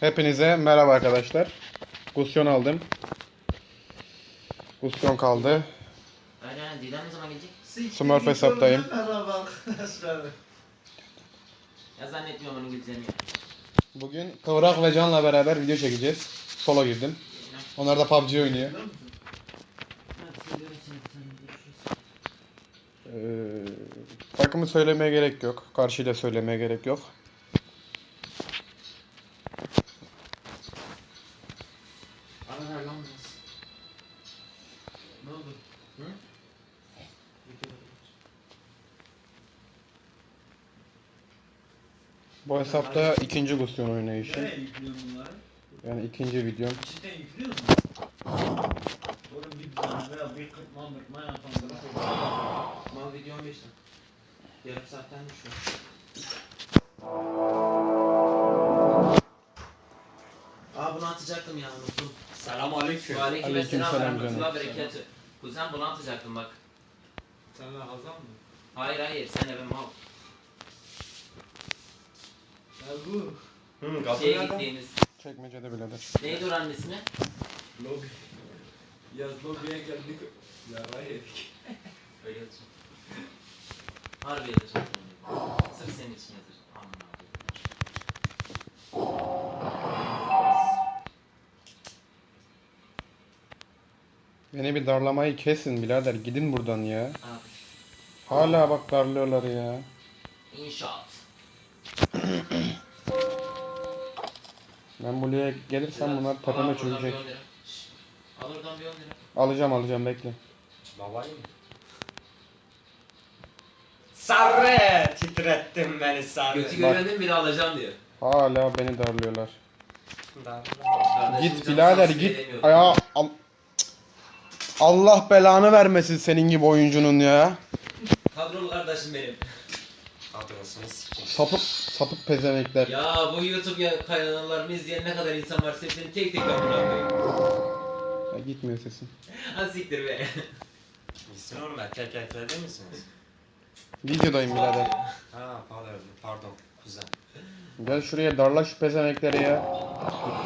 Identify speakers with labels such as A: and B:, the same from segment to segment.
A: Hepinize merhaba arkadaşlar. Gusyon aldım. Gusyon kaldı.
B: Aynen ne zaman gelecek?
A: Smurf hesaptayım.
C: Merhaba arkadaşlar.
B: Ya zannetmiyorum onun gideceğini ya.
A: Bugün Kıvrak ve Can'la beraber video çekeceğiz. Solo girdim. Onlar da PUBG oynuyor. Ee, takımı söylemeye gerek yok. Karşıyla söylemeye gerek yok. Hesapta ikinci Gusyon oynayışı.
C: Nereye yüklüyorsun bunları?
A: Yani ikinci videom.
C: Cidden yüklüyor musun? Oğlum bir güzel veya bir kırpma mırpma yapan bırak.
B: Mal video 15 dakika. Yarım saatten düşüyor. Aa bunu atacaktım ya unuttum.
D: Selam aleyküm.
B: Aleyküm
A: Aleyküm
B: selam
A: selam
B: ve rahmetullah
A: canım.
B: berekatü. Kuzen bunu atacaktım bak.
C: Sen de Hazan mı?
B: Hayır hayır sen de ben mal.
C: Ya bu.
D: Hı, kapı
B: Şeye
D: nerede?
B: gittiğimiz.
A: Çekmecede birader.
B: Neydi oranın ismi?
C: Lobi. Yaz lobiye geldik. Yara yedik.
B: Öyle yazıyor. Harbi yazacağım. Sırf senin için. Aman abi.
A: Beni bir darlamayı kesin birader. Gidin buradan ya.
B: Abi.
A: Hala bak darlıyorlar ya.
B: İnşaat.
A: Ben buraya gelirsem bunlar tepeme çökecek.
B: 10 lira. Şşş. Al oradan bir 10 lira.
A: Alacağım alacağım bekle.
D: Babayı mı? Sarı! Titrettin beni sarı.
B: Götü görmedin bir de alacağım diyor.
A: Hala beni darlıyorlar.
B: Kardeşim
A: Git birader git.
B: söylemiyorum.
A: Aya al- Allah belanı vermesin senin gibi oyuncunun ya.
B: Kadrolu kardeşim benim.
D: Adresini sikeyim.
A: Sapık sapık pezenekler.
B: Ya bu YouTube kanallarını izleyen ne kadar insan var hepsini tek tek amına koyayım.
A: Ya gitmiyor sesin.
B: Ha siktir be.
D: İsim oğlum TKT'de misiniz?
A: Videodayım birader.
D: Ha pardon, pardon kuzen.
A: Gel şuraya darla şu pezenekleri ya.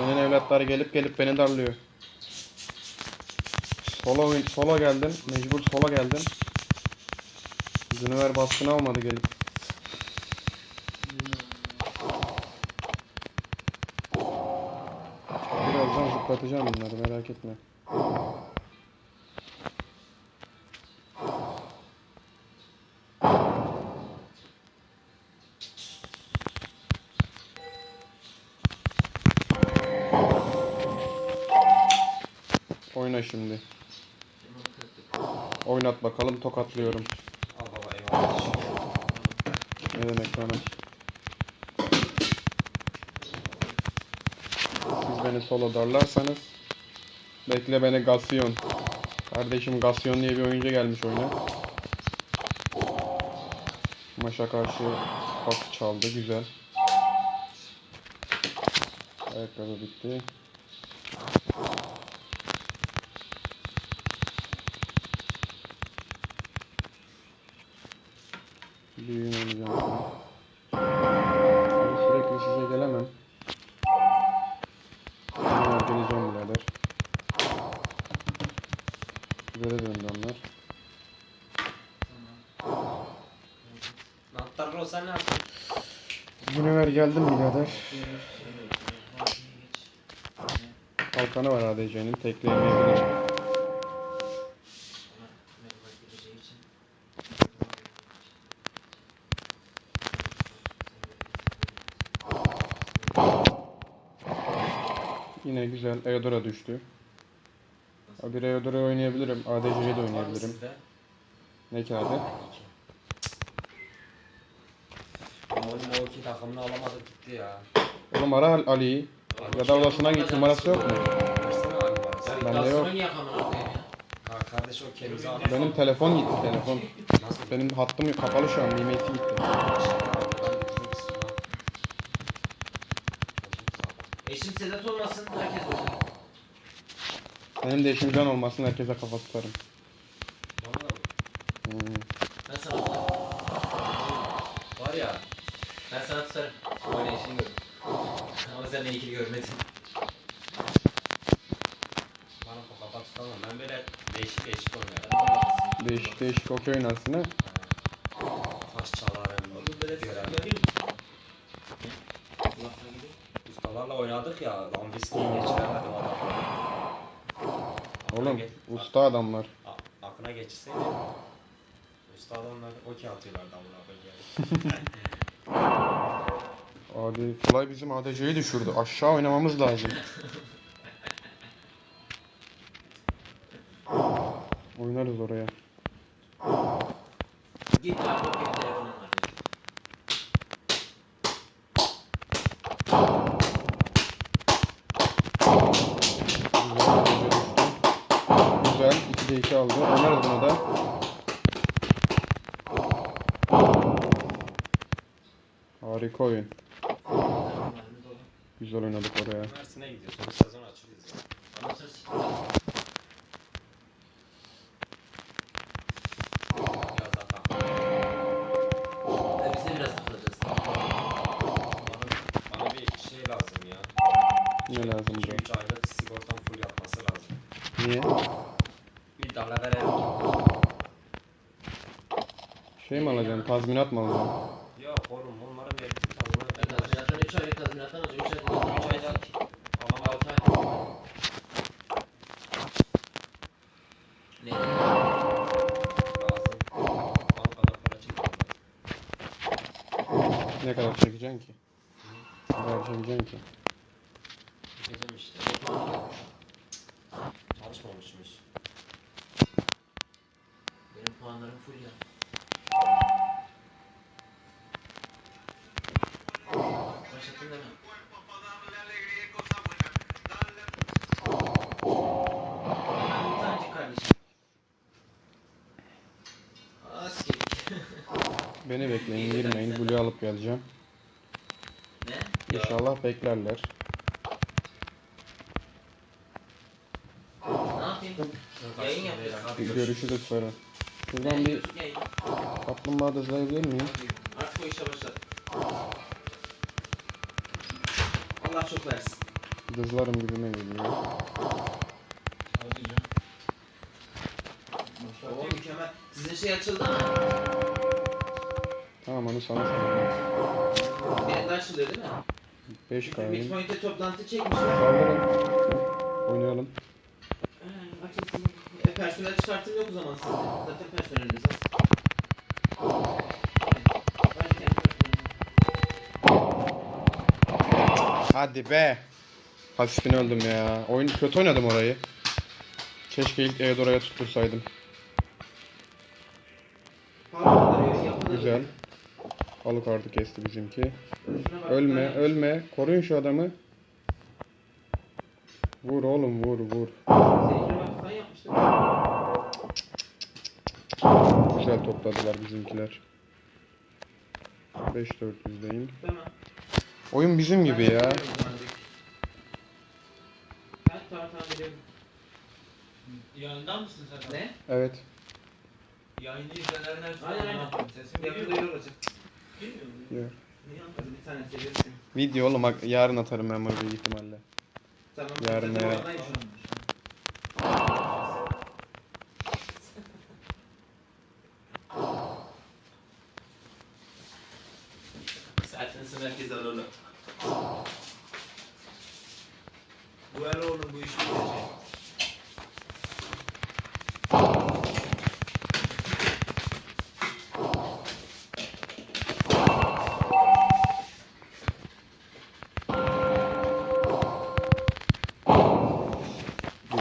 A: Benim evlatları gelip gelip beni darlıyor. Sola sola geldim. Mecbur sola geldim. Zünüver baskını almadı gelip. Zıplatacağım bunları merak etme. Oyna şimdi. Oynat bakalım tokatlıyorum. Ne demek bana? Beni solo darlarsanız bekle beni Gasyon. Kardeşim Gasyon diye bir oyuncu gelmiş oyuna. Maça karşı pas çaldı güzel. Ayakkabı bitti. Yine güzel. Eodora düştü. Bir Eodora oynayabilirim. ADC'yi de oynayabilirim. Ne kağıdı?
D: Oğlum o iki takımını alamadık gitti ya.
A: Oğlum ara Al- Ali'yi. Ya da odasına git numarası yok mu? Bende yok.
D: kardeş o kendimizi aldı.
A: Benim telefon gitti telefon. Benim hattım kapalı şu an. Nimet'i gitti.
B: Sedat olmasın herkes olacak.
A: Benim de eşim can olmasın herkese kafa tutarım. Hmm.
B: Ben sana tutarım. Var ya. Ben sana tutarım. Ama seninle ikili görmedim.
D: Bana kafa tutamam. Ben böyle değişik değişik oynuyorum.
A: Değişik değişik okey oynarsın ha.
D: Ustalarla oynadık ya. Lan viskiyi geçiremedim adamı.
A: Oğlum usta adamlar.
D: A- aklına geçseydi. Usta adamlar okey atıyorlardı amına koyayım.
A: Adi Fly bizim ADC'yi düşürdü. Aşağı oynamamız lazım. Oynarız oraya.
B: Git lan bu benim telefonum var.
A: Güzel. 2'de 2 aldı. Oynarız bunu da. Harika oyun. Güzel oynadık oraya.
D: Mersin'e gidiyorsun. Sezon açılıyor. Şey.
A: Ne lazım bro?
D: 2-3 aylık sigortam full yapması lazım.
A: Niye?
D: Bir dala verelim.
A: Şey mi alacaksın? Tazminat mı alacaksın?
D: Yok oğlum onların verdiği tazminat
B: Ben tazminattan 3 aylık tazminattan alacağım. 3 aylık tazminattan 3 aylık.
D: Alamam.
B: 6 ay. Ne?
D: Lazım. Bankada para çekiyorlar.
A: Ne kadar çekeceksin ki? Ne kadar çekeceksin ki?
D: Çekeceğim işte. Çalışmamışmış.
B: Benim puanlarım full ya. Başlattın değil mi? Bir tanecik kardeşim. Askeri.
A: Beni bekleyin, girmeyin. Blue alıp geleceğim.
B: ne?
A: İnşallah beklerler.
B: Ne yapayım? Yayın yapıyorsun.
A: Bir görüşürüz sonra. Şuradan bir kaplumbağa da izleyebilir miyim?
B: Artık o işe başladı. Allah çok versin.
A: Dızlarım gibime geliyor.
C: Hadi canım.
B: Mükemmel. Sizin şey açıldı mı?
A: Tamam onu sana.
B: Benim de açılıyor değil mi?
A: 5
B: Mix
A: kahve.
B: Point'e toplantı çekmişler.
A: Kaldırın. Oynayalım.
B: Açılsın. E, personel çıkartım yok o zaman sizde. Zaten personeliniz az.
A: Hadi be. Hasifini öldüm ya. Oyun kötü oynadım orayı. Keşke ilk Eudora'ya tuttursaydım. Alucard'ı kesti bizimki. Ölme, ölme. Koruyun şu adamı. Vur oğlum vur vur. Güzel topladılar bizimkiler. 5-400'deyim.
B: Tamam.
A: Oyun bizim gibi ya.
C: Yayında mısın sen?
B: Ne?
A: Evet.
C: Yayını izleyenlerin hepsi
B: Aynen, aynen.
C: Sesim
B: Yakında yer olacak.
C: Bilmiyor musun?
A: Ya.
B: Niye anladın? Bir tane seviyorsun.
A: Video oğlum bak yarın atarım ben bunu büyük ihtimalle.
B: Tamam.
A: Yarın
B: zaten
A: ya.
B: oradayım şu an. Saatinizi merkeze alalım. Bu el oğlum bu iş bitecek.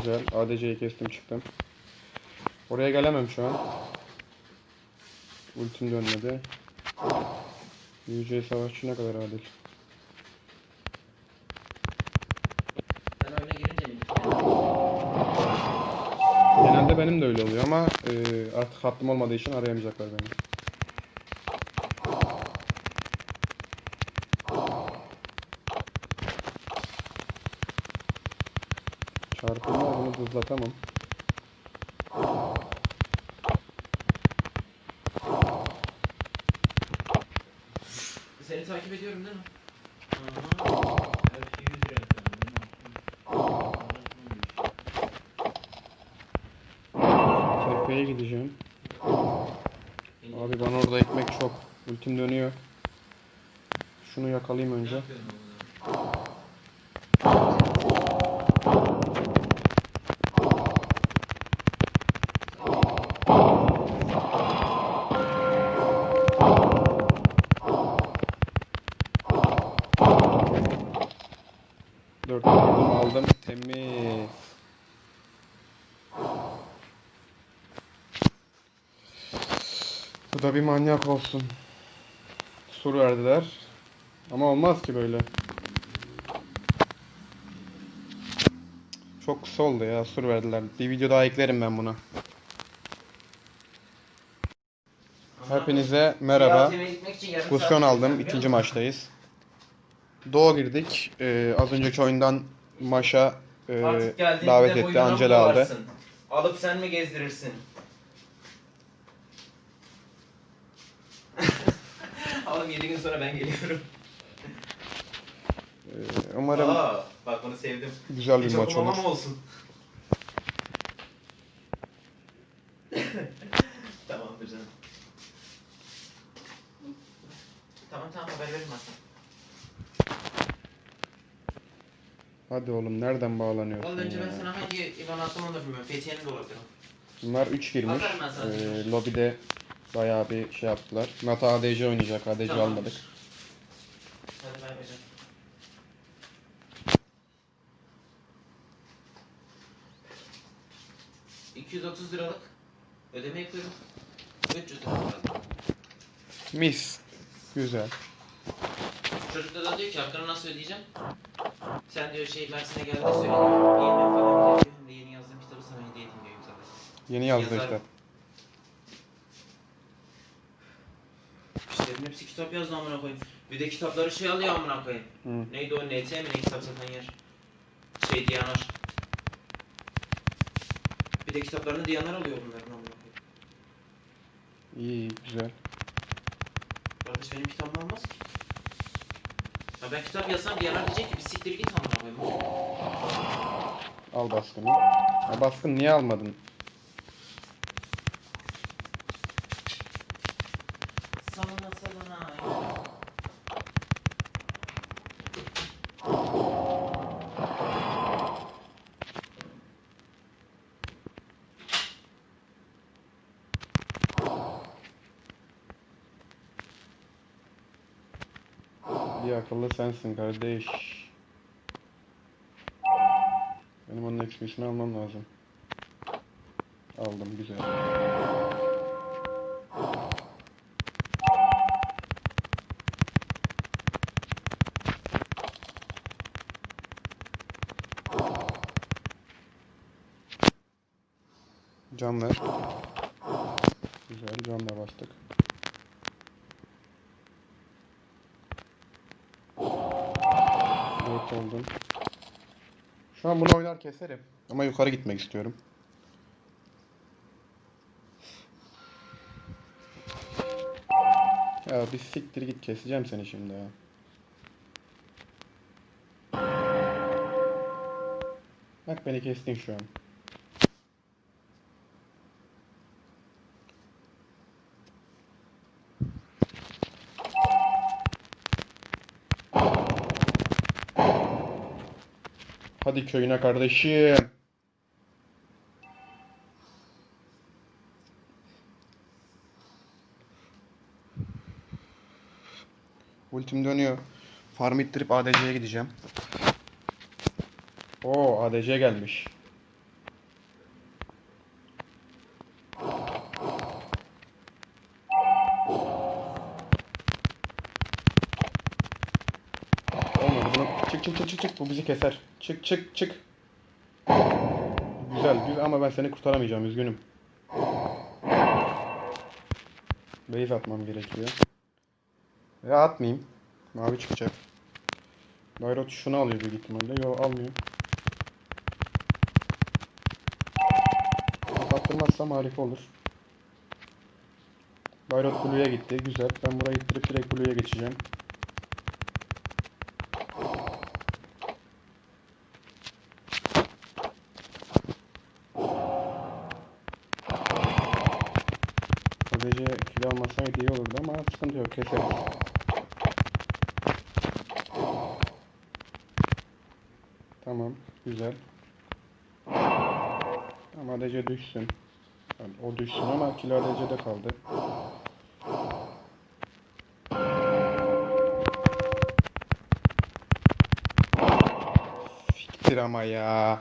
A: Güzel. ADC'yi kestim çıktım. Oraya gelemem şu an. Ultim dönmedi. UC savaşçı ne kadar adil. Genelde benim de öyle oluyor ama e, artık hattım olmadığı için arayamayacaklar beni. hızlatamam.
B: Seni takip ediyorum değil mi?
C: Aha.
A: Tepeye gideceğim. Abi bana orada ekmek çok. Ultim dönüyor. Şunu yakalayayım önce. Bir manyak olsun. Sur verdiler. Ama olmaz ki böyle. Çok kısa oldu ya sur verdiler. Bir video daha eklerim ben buna. Hepinize merhaba. Kusyon aldım. ikinci maçtayız. Doğu girdik. Ee, az önceki oyundan maşa e, davet etti. Angela aldı.
B: Alıp sen mi gezdirirsin? Oğlum 7 gün sonra ben geliyorum.
A: Ee, umarım
B: Aa, bak bunu sevdim.
A: güzel bir
B: Hiç
A: maç
B: okumamam
A: olur.
B: olsun. Tamamdır canım. Tamam tamam haber verin bana.
A: Hadi oğlum nereden bağlanıyorsun
B: Oğlum önce
A: ya?
B: ben sana hangi IBAN attım onu da bilmiyorum. Fethiye'nin de olabilir.
A: Bunlar 3 girmiş.
B: Atarım ben sana.
A: Ee, lobide bayağı bir şey yaptılar. Mata ADC oynayacak. ADC
B: Tamam.
A: almadık.
B: Hadi bay canım. ...230 liralık ödeme yapıyorum. 300 lira.
A: Mis. Güzel.
B: Çocuk da, diyor ki hakkını nasıl ödeyeceğim? Sen diyor şey Mersin'e geldiğinde söyle diyor. Yeğenime falan diyor. Hem de yeni yazdığım kitabı sana hediye edeyim diyor.
A: Yeni yazdı
B: Yazar.
A: işte.
B: İşte hepsi kitap yazdı amına koyayım. Bir de kitapları şey alıyor amına koyayım.
A: Hı.
B: Neydi o NT mi ne kitap satan yer? Şey Diyanar. Bir de kitaplarını Diyanar alıyor bunların amına koyayım.
A: İyi güzel.
B: Kardeş benim kitabımı almaz ki. Ya ben kitap yazsam Diyanar diyecek ki bir siktir git amına koyayım.
A: Al baskını. Ya baskın niye almadın? Akıllı sensin kardeş. Benim onun XP'sini almam lazım. Aldım güzel. Can ver. Güzel can da bastık. Dört oldum. Şu an bunu oynar keserim. Ama yukarı gitmek istiyorum. Ya bir siktir git keseceğim seni şimdi ya. Bak beni kestin şu an. Hadi köyüne kardeşim. Ultim dönüyor. Farm ittirip ADC'ye gideceğim. Oo ADC gelmiş. Çık çık çık çık. Bu bizi keser. Çık çık çık. Güzel güzel ama ben seni kurtaramayacağım üzgünüm. Base atmam gerekiyor. Ya atmayayım. Mavi çıkacak. Bayrot şunu alıyor büyük ihtimalle. Yo almıyor. Kapattırmazsam harika olur. Bayrot Blue'ya gitti. Güzel. Ben burayı ittirip direkt Blue'ya geçeceğim. ADC kilo almasaydı iyi olurdu ama keseriz. Tamam güzel. Ama ADC düşsün. Yani o düşsün ama kilo ADC'de kaldı. Siktir ama ya.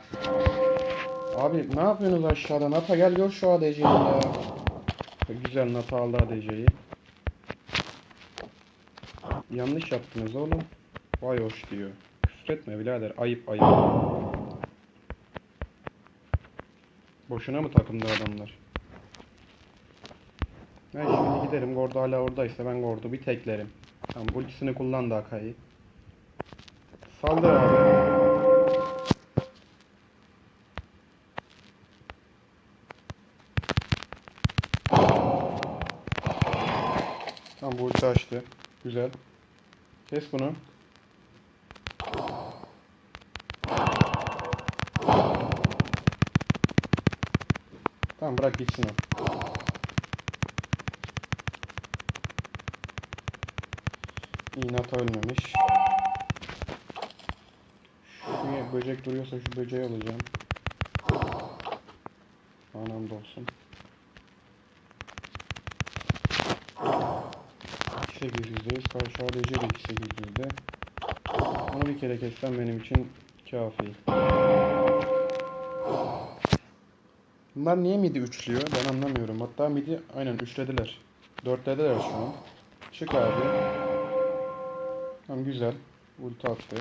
A: Abi ne yapıyorsunuz aşağıda? Nata gel gör şu ADC'yi ya. Güzel Nata aldı ADC'yi. Yanlış yaptınız oğlum. Vay hoş diyor. Küfretme birader. Ayıp ayıp. Boşuna mı takımda adamlar? Ben şimdi giderim. Gordo hala oradaysa ben Gordo bir teklerim. Tamam ultisini kullandı Akai. Saldır abi. Tamam bu ulti açtı. Güzel. Kes bunu. Tamam bırak gitsin o. İyi Nata ölmemiş. Şu böcek duruyorsa şu böceği alacağım. Anam da olsun. 2800'deyiz. Karşı ADC de 2800'de. Onu bir kere kessem benim için kafi. Bunlar niye midi üçlüyor? Ben anlamıyorum. Hatta midi aynen üçlediler. Dörtlediler şu an. Çık abi. Tamam güzel. Ulti attı.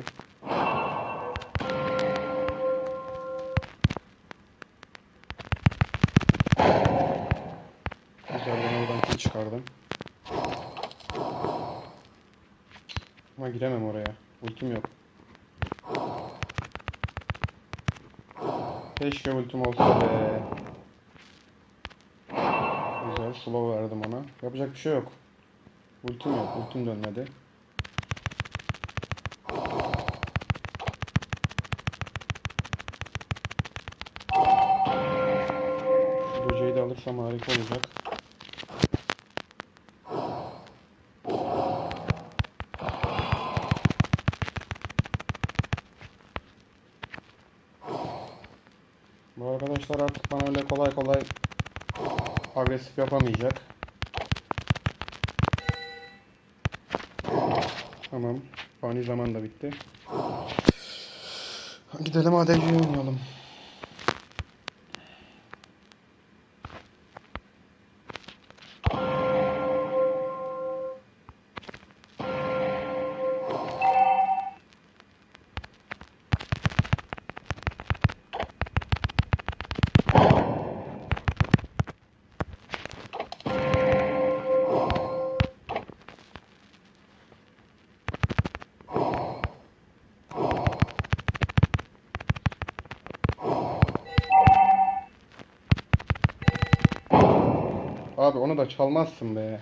A: Güzel ben oradan çıkardım. Ama giremem oraya. Ultim yok. Keşke ultim olsa be. Güzel slow verdim ona. Yapacak bir şey yok. Ultim yok. Ultim dönmedi. Böceği de alırsam harika olacak. Bu arkadaşlar artık bana öyle kolay kolay agresif yapamayacak. Tamam. Fani zaman da bitti. Gidelim ADC'ye oynayalım. Çalmazsın be.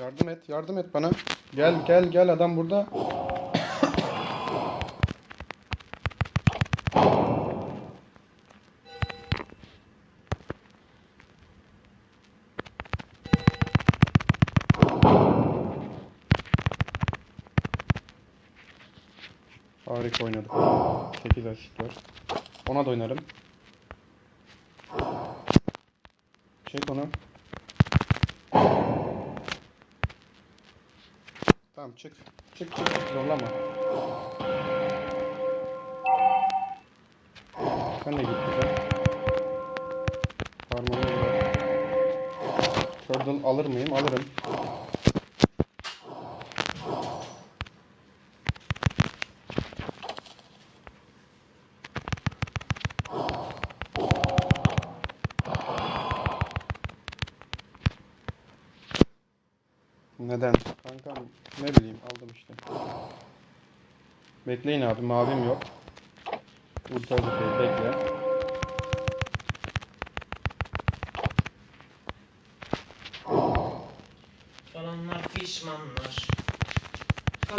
A: Yardım et, yardım et bana. Gel, gel, gel adam burada. Harika oynadık. 8 asist var. Ona da oynarım. Çek onu. Tamam çık. Çık çık zorlama. Sen de git güzel. Parmağını bırak. Turtle alır mıyım? Alırım. Neden? Kankam ne bileyim aldım işte. Bekleyin abi mavim yok. Ultra Zipper bekle.
B: Kalanlar pişmanlar.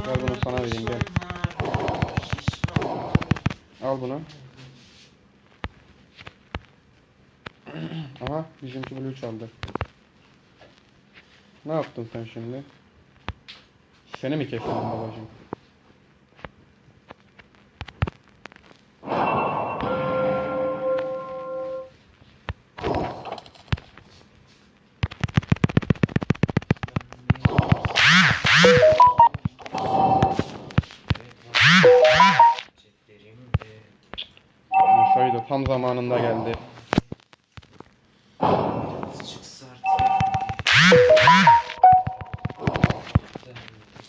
A: Gel bunu sana vereyim, gel.
B: Kalanlar.
A: Al bunu. Aha bizimki blue çaldı. Ne yaptın sen şimdi? Seni mi keselim babacığım? Tam zamanında geldi.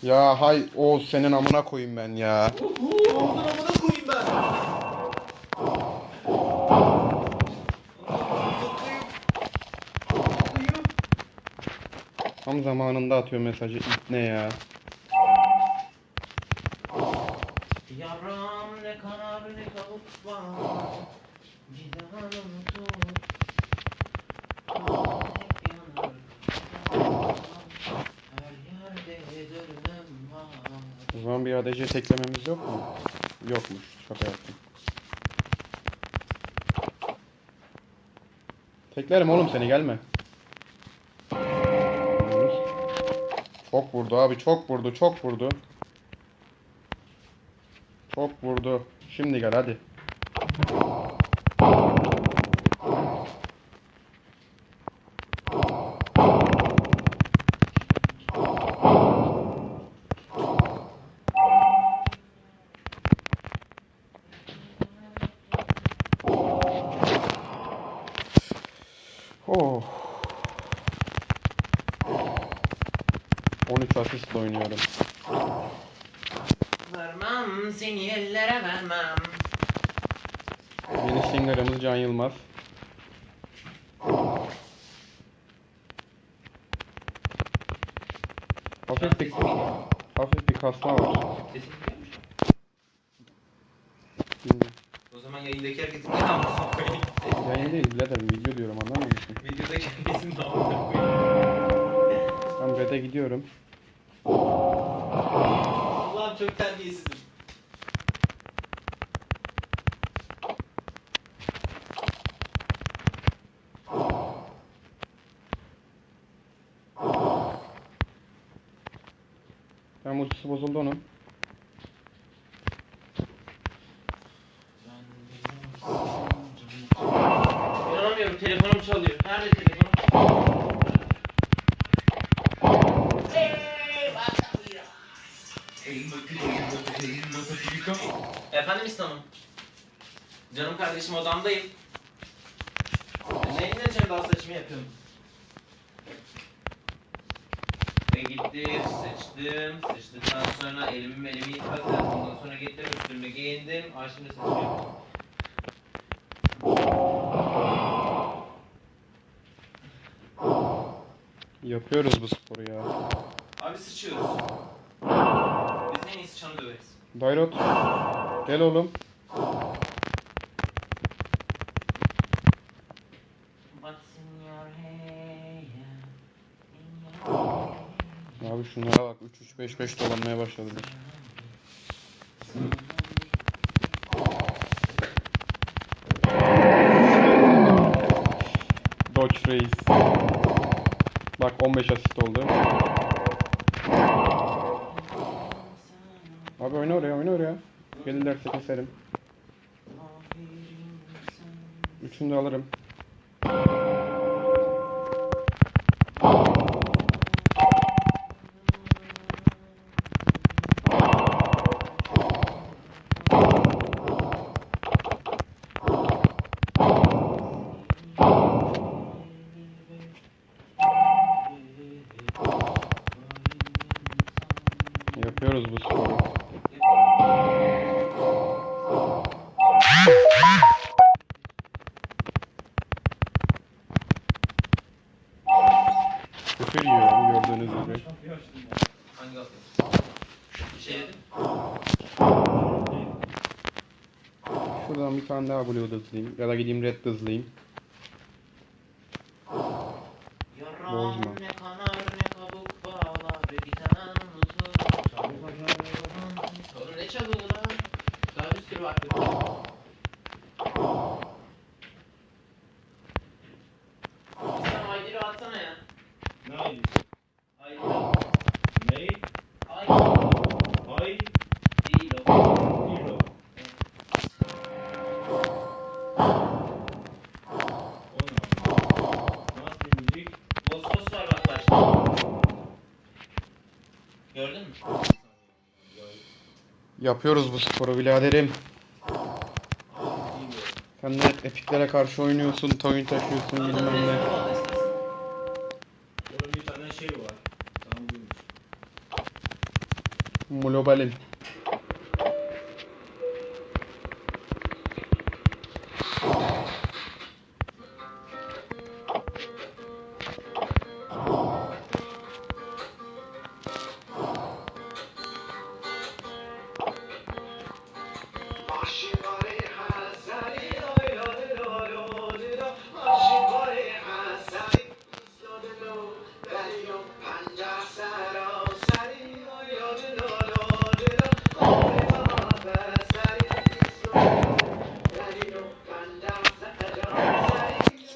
A: Ya hay o senin amına koyayım ben ya.
B: Oğuz'un amına koyayım ben.
A: Tam zamanında atıyor mesajı. Ne ya?
B: Yaram ne kanar ne kavuk var Cidanım tut Her yerde var
A: O zaman bir ADC teklememiz yok mu? Yokmuş. Şaka yaptım. Teklerim oğlum seni gelme. Çok vurdu abi çok vurdu çok vurdu. Çok vurdu. Şimdi gel hadi. Singerimiz Can Yılmaz. Hafif bir, hafif bir kasma var.
B: Sesim?
A: Bilmiyorum.
B: O zaman yayındaki herkesin ne amına koyayım
A: Yayın değil birader video diyorum anlamıyor musun?
B: Videodaki herkesin de amına koyayım
A: Ben bed'e gidiyorum.
B: Allah'ım çok terbiyesizim
A: Ultisi bozuldu onun.
B: İnanamıyorum telefonum çalıyor. Nerede telefonum? Efendim İslam'ım. Canım kardeşim odamdayım. Ne ineceğim daha saçımı yapıyorum. Ve gittim, sıçtım. Sıçtıktan sonra elimi elimi yıkadım. Ondan sonra gittim üstümü giyindim. Ay şimdi saçımı yapıyorum.
A: Yapıyoruz bu sporu ya.
B: Abi sıçıyoruz. Biz en iyisi çanı döveriz.
A: Dairot. Gel oğlum. Şunlara bak 3-3-5-5 dolanmaya başladılar. Dodge Reis. Bak 15 asist oldu. Abi oyna oraya oyna oraya. Gelirlerse keserim. Üçünü de alırım. Küfür yiyorum gördüğünüz gibi.
B: Hangi.
A: Şuradan bir tane daha blue hızlayayım. Ya da gideyim red hızlayayım.
B: Gördün mü?
A: Yapıyoruz bu sporu biraderim. Sen de epiklere karşı oynuyorsun, toyun taşıyorsun bilmem ne. Burada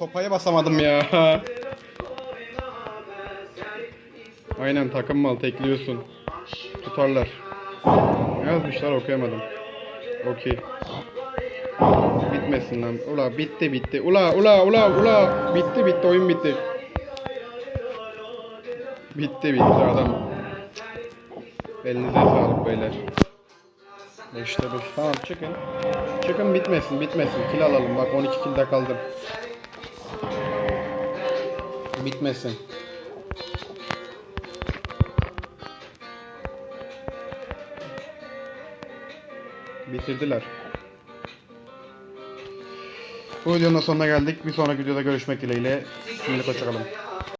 A: Sopaya basamadım ya. Aynen takım mal tekliyorsun. Tutarlar. Ne yazmışlar okuyamadım. Okey. Bitmesin lan. Ula bitti bitti. Ula ula ula ula. Bitti bitti oyun bitti. Bitti bitti adam. Elinize sağlık beyler. 5'te 5. Tamam çıkın. Çıkın bitmesin bitmesin. Kill alalım. Bak 12 kill'de kaldım. Bitmesin. Bitirdiler. Bu videonun sonuna geldik. Bir sonraki videoda görüşmek dileğiyle. Şimdilik hoşçakalın.